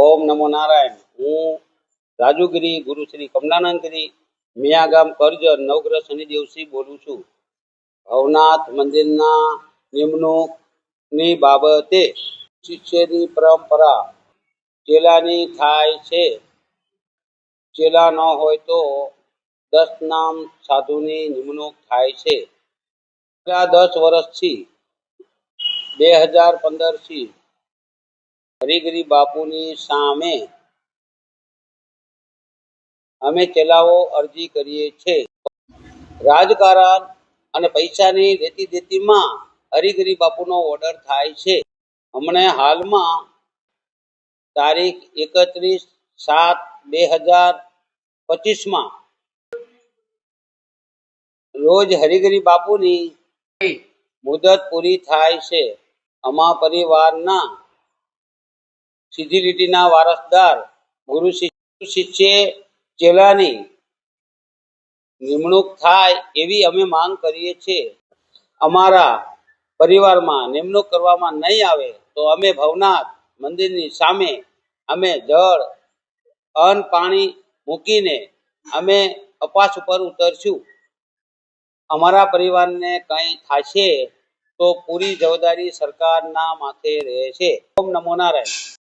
ઓમ નમો નારાયણ. હું રાજુગીરી ગુરુ શ્રી કમલાનંદગીરી મિયા ગામ કરજણ નવગ્રહ શનિદેવસિંહ બોલું છું. ભવનાથ મંદિરના નિમણૂકની બાબતે શિષ્યની પરંપરા ચેલાની થાય છે. ચેલા ન હોય તો દસ નામ સાધુની નિમણૂક થાય છે. છેલ્લા દસ વર્ષથી બે હજાર પંદરથી હરિગીરી બાપુની સામે અમે ચલાવો અરજી કરીએ છે. રાજકારણ અને પૈસાની રેતી દેતીમાં હરિગીરી બાપુનો ઓર્ડર થાય છે. હમણે હાલમાં તારીખ એકત્રીસ સાત બે હજાર પચીસમાં રોજ હરિગીરી બાપુની મુદત પૂરી થાય છે. અમા પરિવારના સીધી લીટીના વારસદાર ગુરુ શિષ્ય ચેલાની નિમણૂક થાય એવી અમે માંગ કરીએ છીએ. અમારા પરિવારમાં નિમણૂક કરવામાં નહીં આવે તો અમે ભવનાથ મંદિરની સામે અમે જળ, અન્ન, પાણી મૂકીને અમે અપાસ ઉપર ઉતરશું. અમારા પરિવારને કંઈ થશે તો પૂરી જવાબદારી સરકારના માથે રહે છે ઓમ નમો નારાયણ.